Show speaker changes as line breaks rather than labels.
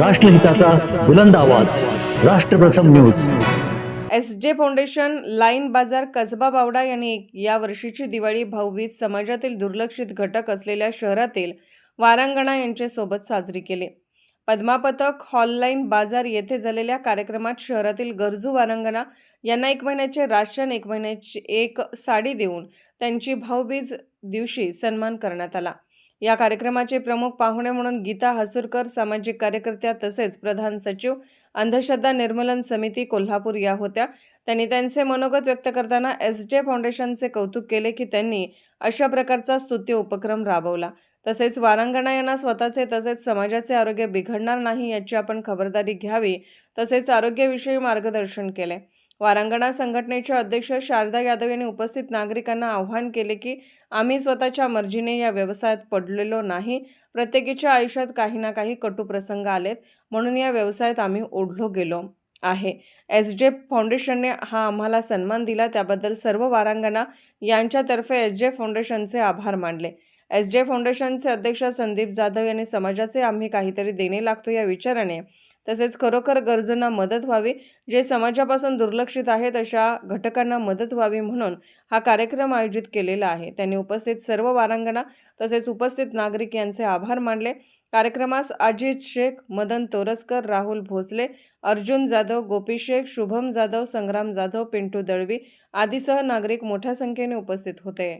राष्ट्रहिताचा बुलंद आवाज. Rashtrapratham news.
S J foundation line Bazar Kasba Bawda यांनी या वर्षीची दिवाळी भाऊबीज समाजातील दुर्लक्षित घटक असलेल्या शहरातील वारांगणा यांच्यासोबत साजरी केली. पद्मापथक हॉललाईन बाजार येथे झालेल्या कार्यक्रमात शहरातील गरजू वारांगणा यांना एक महिन्याचे राशन एक महिन्याची एक साडी देऊन त्यांची भाऊबीज दिवशी सन्मान करण्यात आला. या कार्यक्रमाचे प्रमुख पाहुणे म्हणून गीता हसूरकर सामाजिक कार्यकर्त्या तसेच प्रधान सचिव अंधश्रद्धा निर्मूलन समिती कोल्हापूर या होत्या. त्यांनी त्यांचे मनोगत व्यक्त करताना एस जे फाउंडेशनचे कौतुक केले की त्यांनी अशा प्रकारचा स्तुत्य उपक्रम राबवला. तसेच वारांगणा यांना स्वतःचे तसेच समाजाचे आरोग्य बिघडणार नाही याची आपण खबरदारी घ्यावी तसेच आरोग्याविषयी मार्गदर्शन केले. वारांगणा संघटनेचे अध्यक्ष शारदा यादव यांनी उपस्थित नागरिकांना आव्हान केले की आम्ही स्वतःच्या मर्जीने या व्यवसायात पडलेलो नाही. प्रत्येकीच्या आयुष्यात काही ना काही कटू प्रसंग आलेत. म्हणून या व्यवसायात आम्ही ओढलो गेलो आहे. एस जे फाउंडेशनने हा आम्हाला सन्मान दिला. त्याबद्दल सर्व वारांगणा यांच्यातर्फे एस जे फाउंडेशनचे आभार मानले. एस जे फाउंडेशनचे अध्यक्ष संदीप जाधव यांनी समाजाचे आम्ही काहीतरी देणे लागतो या विचाराने तसेच खरोखर गरजूंना मदत व्हावी जे समाजापासून दुर्लक्षित आहेत अशा घटकांना मदत व्हावी म्हणून हा कार्यक्रम आयोजित केलेला आहे. त्यांनी उपस्थित सर्व वारांगणा तसेच उपस्थित नागरिक यांचे आभार मानले. कार्यक्रमास अजित शेख मदन तोरसकर राहुल भोसले अर्जुन जाधव गोपी शेख शुभम जाधव संग्राम जाधव पिंटू दळवी आदीसह नागरिक मोठ्या संख्येने उपस्थित होते.